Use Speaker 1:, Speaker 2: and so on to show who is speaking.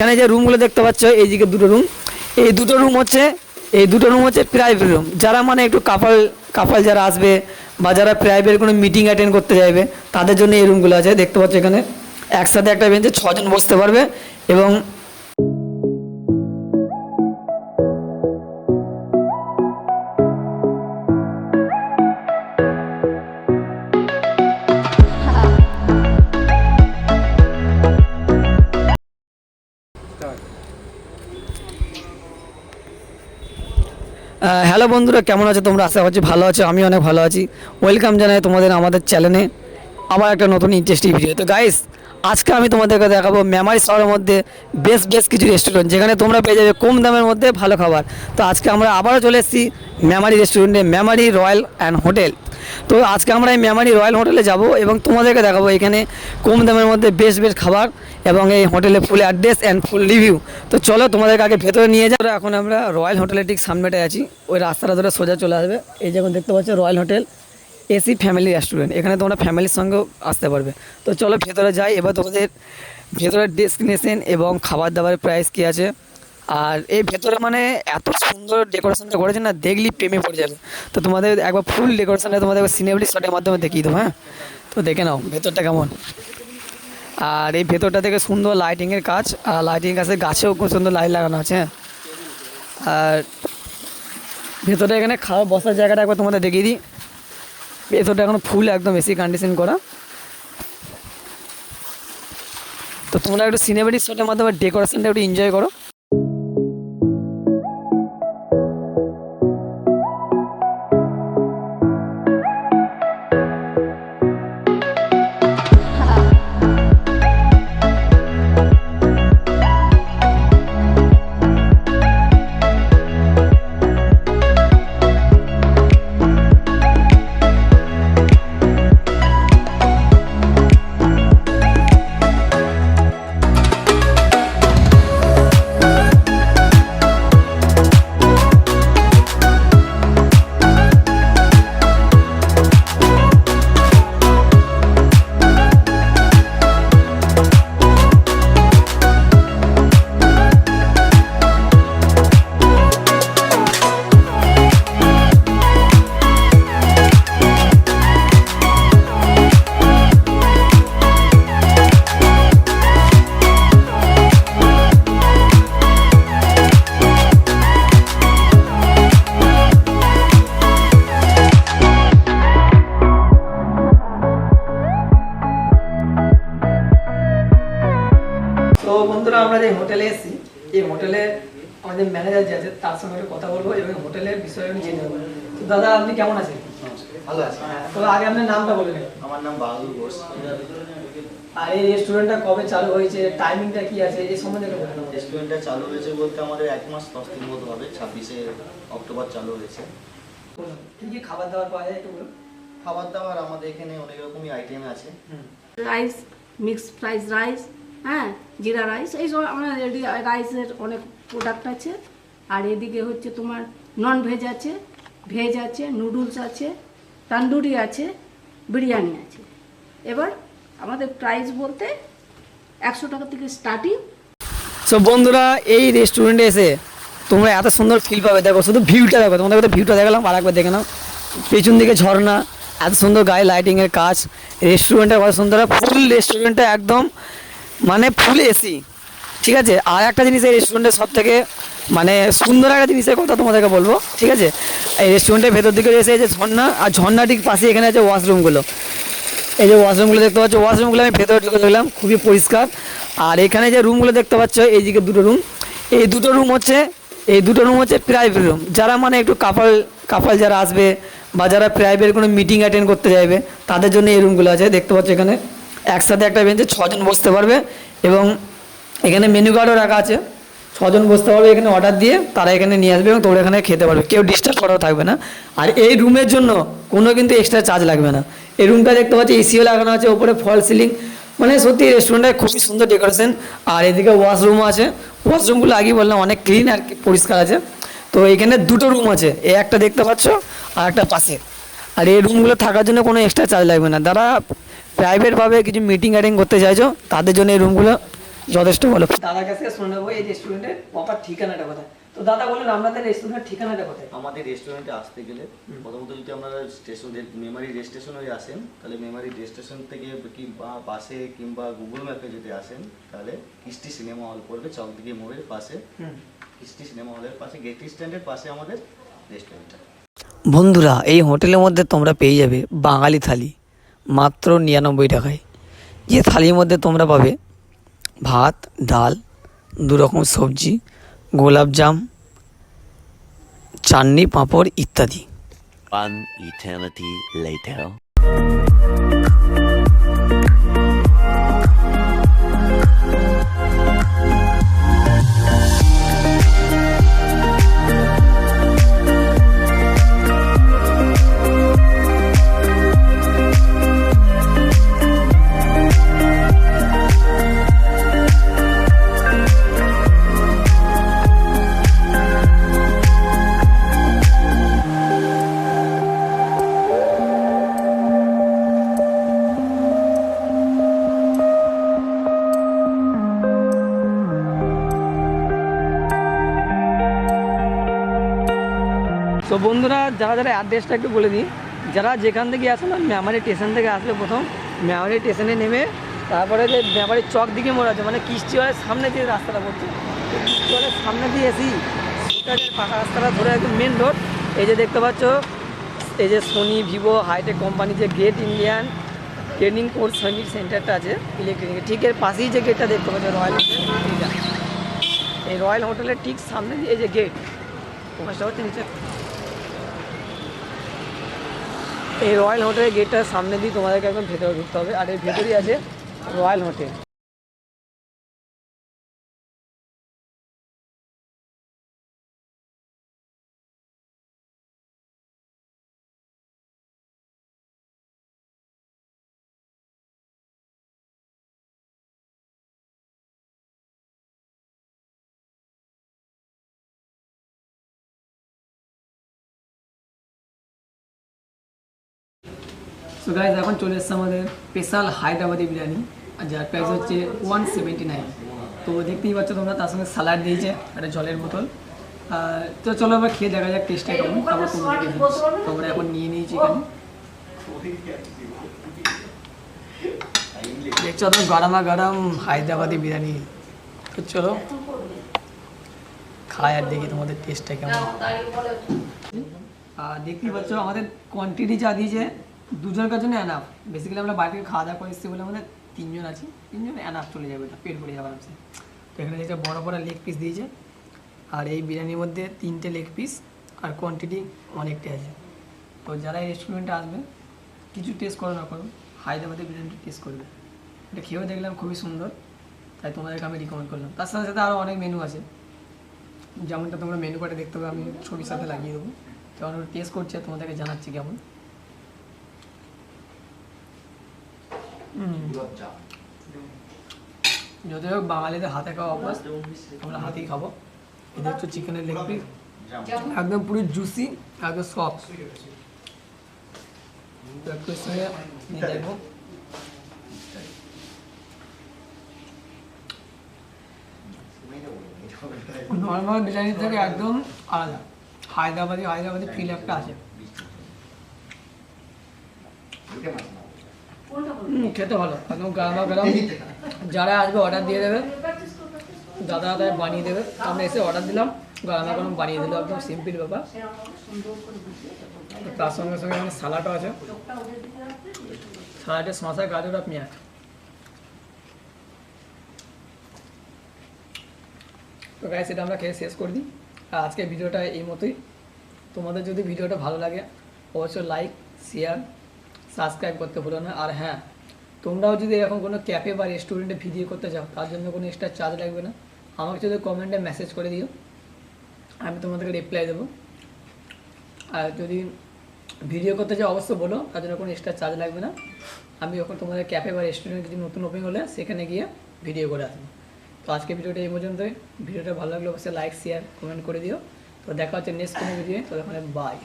Speaker 1: এখানে যে রুমগুলো দেখতে পাচ্ছ, এইদিকে দুটো রুম এই দুটো রুম হচ্ছে, এই দুটো রুম হচ্ছে প্রাইভেট রুম যারা মানে একটু কাপাল কাপাল যারা আসবে বা যারা প্রাইভেট কোনো মিটিং অ্যাটেন্ড করতে চাইবে তাদের জন্য এই রুমগুলো আছে। দেখতে পাচ্ছ এখানে। একসাথে একটা বেঞ্চে ছজন বসতে পারবে এবং হ্যালো বন্ধুরা, কেমন আছো তোমরা? আশা করছি ভালো আছো আমি অনেক ভালো আছি। ওয়েলকাম জানাই তোমাদের আমাদের চ্যানেলে আবার একটা নতুন ইন্টারেস্টিং ভিডিও তো গাইস আজকে আমি তোমাদেরকে দেখাবো মেমারি শহরের মধ্যে বেশ বেশ কিছু রেস্টুরেন্ট যেখানে তোমরা পেয়ে যাবে কম দামের মধ্যে ভালো খাবার। তো আজকে আমরা আবারও চলে এসেছি মেমারি রেস্টুরেন্টে মেমারি রয়্যাল অ্যান্ড হোটেল তো আজকে আমরা এই মেমারি রয়্যাল হোটেলে যাব এবং তোমাদেরকে দেখাবো এখানে কম দামের মধ্যে বেশ বেশ খাবার এবং এই হোটেলে full address and full review তো চলো তোমাদেরকে আগে ভেতরে নিয়ে যাও এখন আমরা রয়্যাল হোটেলের ঠিক সামনেটায় আছি। ওই রাস্তাটা ধরে সোজা চলে আসবে। এই যেমন দেখতে পাচ্ছ royal hotel AC family restaurant এখানে তোমরা ফ্যামিলির সঙ্গেও আসতে পারবে। তো চলো ভেতরে যাই। এবার তোমাদের ভেতরের ডেস্টিনেশন এবং খাবার দাবারের প্রাইস কী আছে? আর এই ভেতরে মানে এত সুন্দর ডেকোরেশনটা করেছে না, দেখলি প্রেমে পড়ে যাবে। তো তোমাদের একবার ফুল ডেকোরেশনটা তোমাদের সিনেবলি শটের মাধ্যমে দেখিয়ে দেবো হ্যাঁ? তো দেখে নাও ভেতরটা কেমন। আর এই ভেতরটা থেকে সুন্দর লাইটিংয়ের কাজ, আর লাইটিং কাছে গাছেও খুব সুন্দর লাইট লাগানো আছে হ্যাঁ? আর ভেতরে এখানে খাওয়া বসার জায়গাটা একবার তোমাদের দেখিয়ে দিই। ভেতরটা এখন ফুল একদম এসি কন্ডিশন করা। তো তোমরা একটু সিনেমেটিক শটের মাধ্যমে ডেকোরেশনটা একটু এনজয় করো। আমাদের ম্যানেজার যে আছে তার সঙ্গে কথা বলব এবং হোটেলের বিষয়ে আমি জেনে নেব। তো দাদা আপনি কেমন আছেন?
Speaker 2: ভালো আছে।
Speaker 1: হ্যাঁ, তো আগে আপনার নামটা বলে নেন।
Speaker 2: আমার নাম বাহাদুর ঘোষ।
Speaker 1: আর এই রেস্টুরেন্টটা কবে চালু হয়েছে? টাইমিংটা কি আছে? এই সম্বন্ধে একটু
Speaker 2: রেস্টুরেন্টটা চালু হয়েছে বলতে আমাদের এক মাস দশ দিন মতো হবে ছাব্বিশে অক্টোবর চালু হয়েছে।
Speaker 1: কি কি খাবার দাবার পাওয়া যায় একটু বলুন?
Speaker 2: খাবার দাবার আমাদের এখানে অনেক রকমই আইটেম আছে।
Speaker 3: রাইস মিক্সড ফ্রাইড রাইস হ্যাঁ জিরা রাইস আমরা রেডি রাইসের অনেক প্রোডাক্ট আছে। আর এদিকে হচ্ছে তোমার নন ভেজ আছে ভেজ আছে নুডলস আছে তান্দুরি আছে, বিরিয়ানি আছে। এবার আমাদের প্রাইস বলতে একশো টাকা থেকে স্টার্টিং
Speaker 1: সো বন্ধুরা, এই রেস্টুরেন্টে এসে তোমরা এত সুন্দর ফিল পাবে। দেখো, শুধু ভিউটা দেখো, তোমাদের কথা ভিউটা দেখালাম, আর একবার দেখে নাও। পেছন দিকে ঝর্ণা, এত সুন্দর গায়ে লাইটিংয়ের কাজ। রেস্টুরেন্টটা কত সুন্দর ফুল রেস্টুরেন্টটা একদম মানে ফুল এসি ঠিক আছে? আর একটা জিনিস এই রেস্টুরেন্টের সব থেকে মানে সুন্দর একটা জিনিসের কথা তোমাদেরকে বলব, ঠিক আছে? এই রেস্টুরেন্টের ভেতর দিকে এসে এই যে ঝর্ণা, আর ঝর্ণা ঠিক পাশে এখানে আছে ওয়াশরুমগুলো এই যে ওয়াশরুমগুলো দেখতে পাচ্ছ ওয়াশরুমগুলো আমি ভেতরে ঢুকে দেখলাম, খুবই পরিষ্কার। আর এখানে যে রুমগুলো দেখতে পাচ্ছ, এইদিকে দুটো রুম এই দুটো রুম হচ্ছে, এই দুটো রুম হচ্ছে প্রাইভেট রুম যারা মানে একটু কাপাল কাপাল যারা আসবে, বা যারা প্রাইভেট কোনো মিটিং অ্যাটেন্ড করতে চাইবে তাদের জন্য এই রুমগুলো আছে, দেখতে পাচ্ছ এখানে। একসাথে একটা বেঞ্চে ছজন বসতে পারবে এবং এখানে মেনু কার্ডও রাখা আছে। ছজন বসতে পারবে এখানে অর্ডার দিয়ে, তারা এখানে নিয়ে আসবে এবং তোমরা এখানে খেতে পারবে। কেউ ডিস্টার্ব করাও থাকবে না। আর এই রুমের জন্য কোনো কিন্তু এক্সট্রা চার্জ লাগবে না। এই রুমটা দেখতে পাচ্ছি এসিও লাগানো আছে, ওপরে ফল সিলিং মানে সত্যি রেস্টুরেন্টটা খুবই সুন্দর ডেকোরেশন আর এদিকে ওয়াশরুমও আছে। ওয়াশরুমগুলো আগেই বললাম, অনেক ক্লিন আর পরিষ্কার আছে। তো এখানে দুটো রুম আছে। এ একটা দেখতে পাচ্ছ আর একটা পাশে। আর এই রুমগুলো থাকার জন্য কোনো এক্সট্রা চার্জ লাগবে না। যারা প্রাইভেটভাবে কিছু মিটিং অ্যাটেন্ড করতে চাইছো তাদের জন্য এই রুমগুলো যথেষ্ট ভালো। দাদার কাছে শুনে নেব এই রেস্টুরেন্টের প্রপার ঠিকানাটা কোথায়? তো দাদা বলুন আপনাদের রেস্টুরেন্টের ঠিকানাটা কোথায়?
Speaker 2: আমাদের রেস্টুরেন্টে আসতে গেলে প্রথমত যদি আপনারা স্টেশন মেমারি রেল স্টেশনে আসেন তাহলে মেমারি রেল স্টেশন থেকে কিংবা বাসে কিংবা গুগল ম্যাপে যদি আসেন তাহলে কৃষ্টি সিনেমা হল পড়বে চকদিঘি মোড়ের পাশে।
Speaker 1: হুম।
Speaker 2: কৃষ্টি সিনেমা হলের পাশে গেট স্ট্যান্ডের পাশে আমাদের রেস্টুরেন্টটা
Speaker 1: বন্ধুরা এই হোটেলের মধ্যে তোমরা পেয়ে যাবে বাঙালি থালি। মাত্র নিরানব্বই টাকায়। যে থালির মধ্যে তোমরা পাবে ভাত, ডাল, দু রকম সবজি গোলাপজাম চাটনি, পাঁপড় ইত্যাদি। তো বন্ধুরা, যারা যারা অ্যাড্রেসটা একটু বলে দিই, যারা যেখান থেকে আসেন মেমারি স্টেশন থেকে আসলে প্রথম মেমারি স্টেশনে নেমে, তারপরে যে মেমারি চক দিকে মোড় আছে মানে হলের সামনে দিয়ে রাস্তাটা পড়ছে। হলের সামনে দিয়ে এসি পাকা রাস্তাটা ধরে একদম মেন রোড এই যে দেখতে পাচ্ছ, এই যে সোনি ভিভো হাইটেক কোম্পানি যে gate Indian training course service সেন্টারটা আছে ইলেকট্রনিক ঠিক এর পাশেই যে গেটটা দেখতে পাচ্ছ রয়্যাল হোটেল এই রয়্যাল হোটেলের ঠিক সামনে দিয়ে এই যে গেট ওখানটা হচ্ছে নিচে। এই রয়্যাল হোটেলের গেটটার সামনে দিয়ে তোমাদেরকে একদম ভেতরে ঢুকতে হবে। আর এর ভেতরেই আছে রয়্যাল হোটেল। সো গাইজ এখন চলে এসছে আমাদের স্পেশাল হায়দ্রাবাদি বিরিয়ানি, আর যার প্রাইস হচ্ছে ওয়ান সেভেন্টি নাইন তো দেখতেই পাচ্ছ তোমরা, তার সঙ্গে স্যালাড দিয়েছে, একটা জলের বোতল। আর তো চলো এবার খেয়ে দেখা যাক টেস্টটা কেমন, তারপর তোমাদেরকে। তোমরা এখন নিয়ে নিয়েছি এখানে। দেখছ তো, গরমা গরম হায়দ্রাবাদি বিরিয়ানি। তো চলো, খাই আর দেখি তোমাদের টেস্টটা কেমন। আর দেখতেই পাচ্ছ, আমাদের কোয়ান্টিটি যা দিয়েছে দুজনের জন্য অ্যানাফ বেসিক্যালি আমরা বাড়ি থেকে খাওয়া দাওয়া করে এসেছি বলে আমাদের তিনজন আছি। তিনজন অ্যানাফ চলে যাবে এটা পেট ভরে যাবে আরামসে। তো এখানে যেটা বড় বড় লেগ পিস দিয়েছে, আর এই বিরিয়ানির মধ্যে তিনটে লেগ পিস আর কোয়ান্টিটি অনেকটাই আছে। তো যারা এই রেস্টুরেন্টে আসবে কিছু টেস্ট করো না করো, হায়দ্রাবাদের বিরিয়ানিটা টেস্ট করবে। এটা খেয়েও দেখলাম খুবই সুন্দর, তাই তোমাদেরকে আমি রিকমেন্ড করলাম। তার সাথে সাথে আরও অনেক মেনু আছে। যেমনটা তোমরা মেনু কার্ডে দেখতে পাবে, আমি ছবির সাথে লাগিয়ে দেবো। তো ওটা টেস্ট করছে তোমাদেরকে জানাচ্ছি কেমন। হুম। যদিও বাঙালিদের হাতে খাওয়া অভ্যাস আমরা হাতেই খাব। এটা হচ্ছে চিকেনের লেগ পিস একদম পুরো জুসি একদম সফট দেখব নর্মাল বিরিয়ানি থেকে একদম আলাদা। হায়দ্রাবাদি হায়দ্রাবাদি ফিল একটা আছে। খেতে ভালো একদম গরমা গরম। যারা আসবে অর্ডার দিয়ে দেবে। দাদা দাদা বানিয়ে দেবে। আমরা এসে অর্ডার দিলাম। গরমা গরম বানিয়ে দিল। একদম সিম্পল ব্যাপার। তার সঙ্গে সঙ্গে এখানে সালাডও আছে। সালাডে শশা গাজর আর পেঁয়াজ। তো গায়ে সেটা আমরা খেয়ে শেষ করে দিই। আর আজকের ভিডিওটা এই মতোই। তোমাদের যদি ভিডিওটা ভালো লাগে, অবশ্যই লাইক শেয়ার সাবস্ক্রাইব করতে ভুলো না। আর হ্যাঁ তোমরাও যদি এরকম কোনো ক্যাফে বা রেস্টুরেন্টে ভিডিও করতে চাও, তার জন্য কোনো এক্সট্রা চার্জ লাগবে না। আমাকে যদি কমেন্টে মেসেজ করে দিও। আমি তোমাদেরকে রিপ্লাই দেবো। আর যদি ভিডিও করতে চাও অবশ্যই বলো, তার জন্য কোনো এক্সট্রা চার্জ লাগবে না। আমি যখন তোমাদের ক্যাফে বা রেস্টুরেন্ট কিছু নতুন ওপেন হলে, সেখানে গিয়ে ভিডিও করে আসব। তো আজকে ভিডিওটা এই পর্যন্তই ভিডিওটা ভালো লাগলে অবশ্যই লাইক শেয়ার কমেন্ট করে দিও। তো দেখা হচ্ছে নেক্সট কোনো ভিডিও তো ওখানে বাই